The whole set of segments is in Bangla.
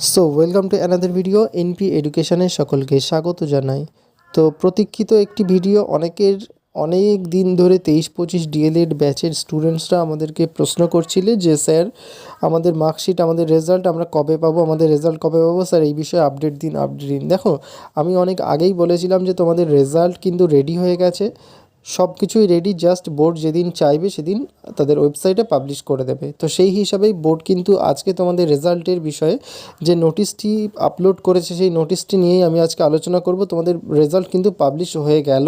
So welcome to another video NP এডুকেশনের সকলকে স্বাগত জানাই। তো, প্রতীক্ষিত একটি ভিডিও অনেকের অনেক দিন ধরে তেইশ পঁচিশ ডিএলএড ব্যাচের স্টুডেন্টসরা আমাদেরকে প্রশ্ন করছিলে যে, স্যার, আমাদের মার্কশিট আমাদের রেজাল্ট আমরা কবে পাবো? আমাদের রেজাল্ট কবে পাবো? স্যার, এই বিষয়ে আপডেট দিন আপডেট দিন। দেখো, আমি অনেক আগেই বলেছিলাম যে, তোমাদের রেজাল্ট কিন্তু রেডি হয়ে গেছে। সব কিছুই রেডি জাস্ট বোর্ড যেদিন চাইবে সেদিন তাদের ওয়েবসাইটে পাবলিশ করে দেবে। তো সেই হিসাবেই বোর্ড কিন্তু আজকে তোমাদের রেজাল্টের বিষয়ে যে নোটিশটি আপলোড করেছে, সেই নোটিশটি নিয়েই আমি আজকে আলোচনা করব। তোমাদের রেজাল্ট কিন্তু পাবলিশ হয়ে গেল।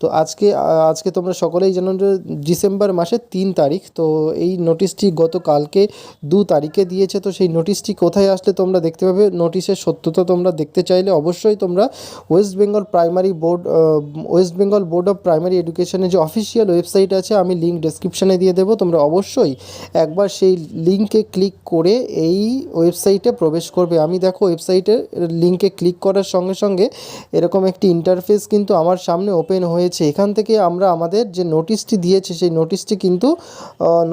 তো আজকে আজকে তোমরা সকলেই জানো যে ডিসেম্বর মাসের তিন তারিখ, তো এই নোটিশটি গতকালকে দু তারিখে দিয়েছে। তো সেই নোটিশটি কোথায় আসলে তোমরা দেখতে পাবে? নোটিশের সত্যতা তোমরা দেখতে চাইলে অবশ্যই তোমরা West Bengal primary board West Bengal board of primary এডুকেশনের যে অফিসিয়াল ওয়েবসাইট আছে, আমি লিঙ্ক ডেসক্রিপশানে দিয়ে দেবো। তোমরা অবশ্যই একবার সেই লিঙ্কে ক্লিক করে এই ওয়েবসাইটে প্রবেশ করবে। আমি দেখো ওয়েবসাইটের লিঙ্কে ক্লিক করার সঙ্গে সঙ্গে এরকম একটি ইন্টারফেস কিন্তু আমার সামনে ওপেন হয়েছে। এখান থেকে আমরা আমাদের যে নোটিশটি দিয়েছে, সেই নোটিশটি কিন্তু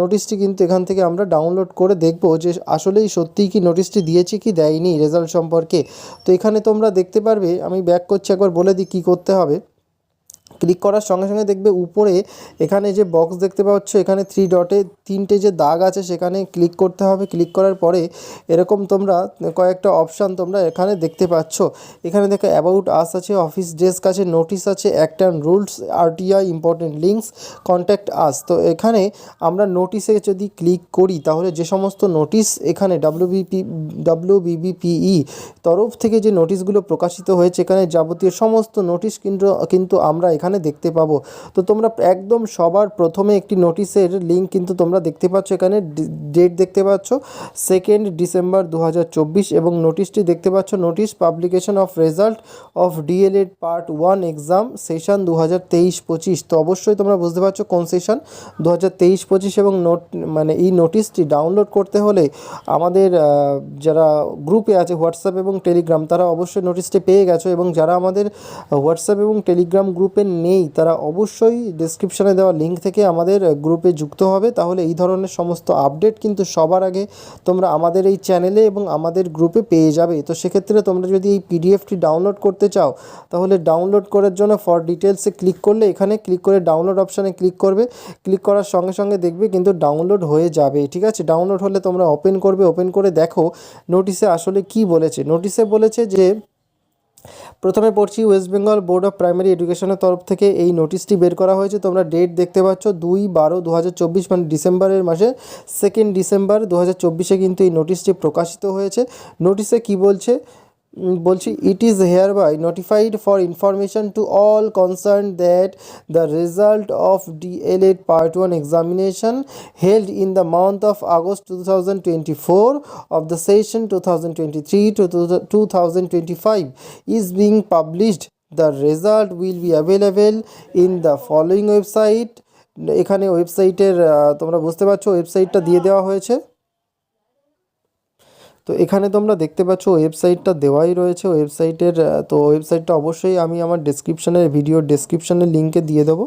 নোটিশটি কিন্তু এখান থেকে আমরা ডাউনলোড করে দেখব যে আসলেই সত্যিই কি নোটিশটি দিয়েছে কি দেয়নি রেজাল্ট সম্পর্কে। তো এখানে তোমরা দেখতে পারবে, আমি ব্যাক করছি, একবার বলে দিই কী করতে হবে। ক্লিক করার সঙ্গে সঙ্গে দেখবে উপরে এখানে যে বক্স দেখতে পাচ্ছ, এখানে থ্রি ডটে তিনটে যে দাগ আছে সেখানে ক্লিক করতে হবে। ক্লিক করার পরে এরকম তোমরা কয়েকটা অপশান তোমরা এখানে দেখতে পাচ্ছ। এখানে দেখো অ্যাবাউট আস আছে অফিস ডেস্ক আছে নোটিশ আছে act and rules RTI important links contact us তো এখানে আমরা নোটিশে যদি ক্লিক করি, তাহলে যে সমস্ত নোটিশ এখানে ডাব্লিউবিপি ডাব্লিউবিবিপিই তরফ থেকে যে নোটিশগুলো প্রকাশিত হয়েছে, এখানে যাবতীয় সমস্ত নোটিশ কিন্তু কিন্তু আমরা এখানে দেখতে পাবো। তো তোমরা একদম সবার প্রথমে একটি নোটিশের লিঙ্ক কিন্তু তোমরা দেখতে পাচ্ছ এখানে ডেট দেখতে পাচ্ছ সেকেন্ড ডিসেম্বর দু হাজার চব্বিশ এবং নোটিশটি দেখতে পাচ্ছ notice publication of result of DElEd part one exam session দু হাজার তো অবশ্যই তোমরা বুঝতে পারছ কোন সেশন দু হাজার এবং নোট মানে এই নোটিশটি ডাউনলোড করতে হলে আমাদের যারা গ্রুপে আছে হোয়াটসঅ্যাপ এবং টেলিগ্রাম তারা অবশ্যই নোটিশটি পেয়ে গেছো এবং যারা আমাদের হোয়াটসঅ্যাপ এবং টেলিগ্রাম গ্রুপে নেই, তারা অবশ্যই ডেসক্রিপশনে দেওয়া লিঙ্ক থেকে আমাদের গ্রুপে যুক্ত হবে। তাহলে এই ধরনের সমস্ত আপডেট কিন্তু সবার আগে তোমরা আমাদের এই চ্যানেলে এবং আমাদের গ্রুপে পেয়ে যাবে। তো সেক্ষেত্রে তোমরা যদি এই পিডিএফটি ডাউনলোড করতে চাও, তাহলে ডাউনলোড করার জন্য ফর ডিটেলসে ক্লিক করলে এখানে ক্লিক করে ডাউনলোড অপশানে ক্লিক করবে। ক্লিক করার সঙ্গে সঙ্গে দেখবে কিন্তু ডাউনলোড হয়ে যাবে, ঠিক আছে? ডাউনলোড হলে তোমরা ওপেন করবে ওপেন করে দেখো নোটিশে আসলে কি বলেছে। নোটিশে বলেছে যে প্রথমে পড়ছি West Bengal board of primary এডুকেশনের তরফ থেকে এই নোটিশটি বের করা হয়েছে। তোমরা ডেট দেখতে পাচ্ছ দুই বারো দু মানে ডিসেম্বরের মাসে সেকেন্ড ডিসেম্বর দু হাজার কিন্তু এই নোটিশটি প্রকাশিত হয়েছে। নোটিশে কি বলছে? বলছি it is hereby notified for information to all concern that the result of DElEd part one examination held in the month of August two thousand twenty four of the session 2023 to 2025 is being published. The result will be available in the following website এখানে ওয়েবসাইটের তোমরা বুঝতে পারছ ওয়েবসাইটটা দিয়ে দেওয়া হয়েছে। তো এখানে তোমরা দেখতে পাচ্ছ ওয়েবসাইটটা দেওয়াই রয়েছে। ওয়েবসাইটের তো ওয়েবসাইটটা অবশ্যই আমি আমার ডেসক্রিপশানের ভিডিও ডেসক্রিপশানের লিঙ্কে দিয়ে দেবো।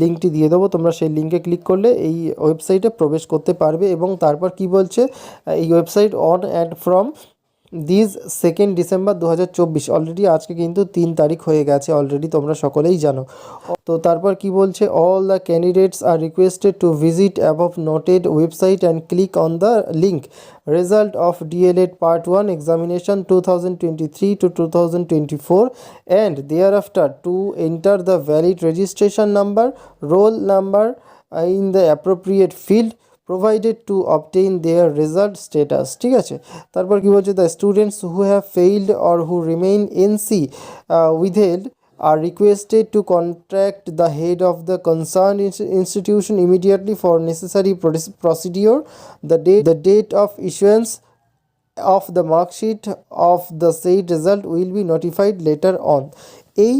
লিঙ্কটি দিয়ে দেবো, তোমরা সেই লিঙ্কে ক্লিক করলে এই ওয়েবসাইটে প্রবেশ করতে পারবে এবং তারপর কি বলছে? এই website on and from this second December দু হাজার চব্বিশ অলরেডি আজকে কিন্তু তিন তারিখ হয়ে গেছে অলরেডি তোমরা সকলেই জানো। তো তারপর কি বলছে? All the candidates are requested to visit above noted website and click on the link result of DElEd part one examination two thousand twenty three to two thousand twenty four and thereafter to enter the valid registration number roll number in the appropriate field provided to obtain their result status ঠিক আছে? তারপর কী বলছে? The students who have failed or who remain N C উইথেড are requested to contact the head of the concern institution immediately for necessary procedure the the date of issuance of the marksheet of the সেই result will be notified later on এই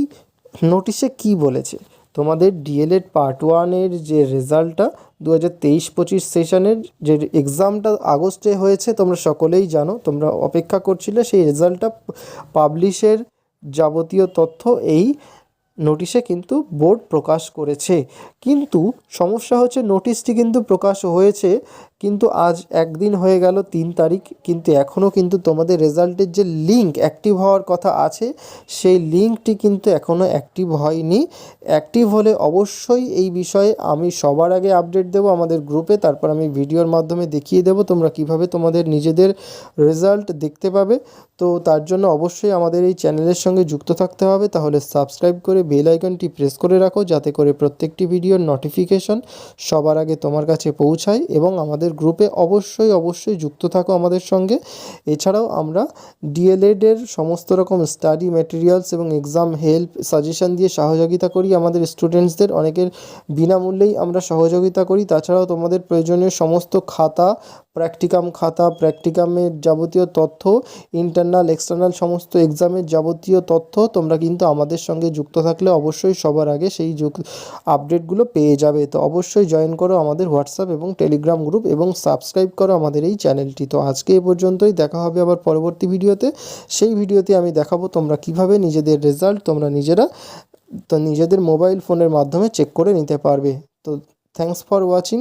নোটিশে কী বলেছে? তোমাদের ডিএলএড পার্ট ওয়ানের যে রেজাল্টটা দু হাজার তেইশ পঁচিশ সেশনের যে এক্সামটা আগস্টে হয়েছে, তোমরা সকলেই জানো, তোমরা অপেক্ষা করছিলে, সেই রেজাল্টটা পাবলিশের যাবতীয় তথ্য এই নোটিশে কিন্তু বোর্ড প্রকাশ করেছে। কিন্তু সমস্যা হচ্ছে নোটিশটি কিন্তু প্রকাশ হয়েছে কিন্তু আজ একদিন হয়ে গেল তিন তারিখ, কিন্তু এখনও কিন্তু তোমাদের রেজাল্টের যে লিঙ্ক অ্যাক্টিভ হওয়ার কথা আছে, সেই লিঙ্কটি কিন্তু এখনও অ্যাক্টিভ হয়নি। অ্যাক্টিভ হলে অবশ্যই এই বিষয়ে আমি সবার আগে আপডেট দেবো আমাদের গ্রুপে তারপর আমি ভিডিওর মাধ্যমে দেখিয়ে দেবো তোমরা কীভাবে তোমাদের নিজেদের রেজাল্ট দেখতে পাবে। তো তার জন্য অবশ্যই আমাদের এই চ্যানেলের সঙ্গে যুক্ত থাকতে হবে, তাহলে সাবস্ক্রাইব করে বেল আইকনটি প্রেস করে রাখো, যাতে করে প্রত্যেকটি ভিডিওর নোটিফিকেশন সবার আগে তোমার কাছে পৌঁছায় এবং আমাদের গ্রুপে অবশ্যই অবশ্যই যুক্ত থাকো আমাদের সঙ্গে। এছাড়াও আমরা ডিএলএডের সমস্ত রকম স্টাডি ম্যাটেরিয়ালস এবং এক্সাম হেল্প সাজেশন দিয়ে সহযোগিতা করি আমাদের স্টুডেন্টসদের অনেকের বিনামূল্যেই আমরা সহযোগিতা করি। তাছাড়াও তোমাদের প্রয়োজনীয় সমস্ত খাতা প্র্যাকটিকাম খাতা প্র্যাকটিকামের যাবতীয় তথ্য ইন্টারনাল এক্সটার্নাল সমস্ত এক্সামের যাবতীয় তথ্য তোমরা কিন্তু আমাদের সঙ্গে যুক্ত থাকলে অবশ্যই সবার আগে সেই আপডেটগুলো পেয়ে যাবে। তো অবশ্যই জয়েন করো আমাদের হোয়াটসঅ্যাপ এবং টেলিগ্রাম গ্রুপ এবং সাবস্ক্রাইব করো আমাদের এই চ্যানেলটি তো আজকে এ পর্যন্তই, দেখা হবে আবার পরবর্তী ভিডিওতে। সেই ভিডিওতে আমি দেখাবো তোমরা কীভাবে নিজেদের রেজাল্ট তোমরা নিজেরা, তো নিজেদের মোবাইল ফোনের মাধ্যমে চেক করে নিতে পারবে। তো থ্যাঙ্কস ফর ওয়াচিং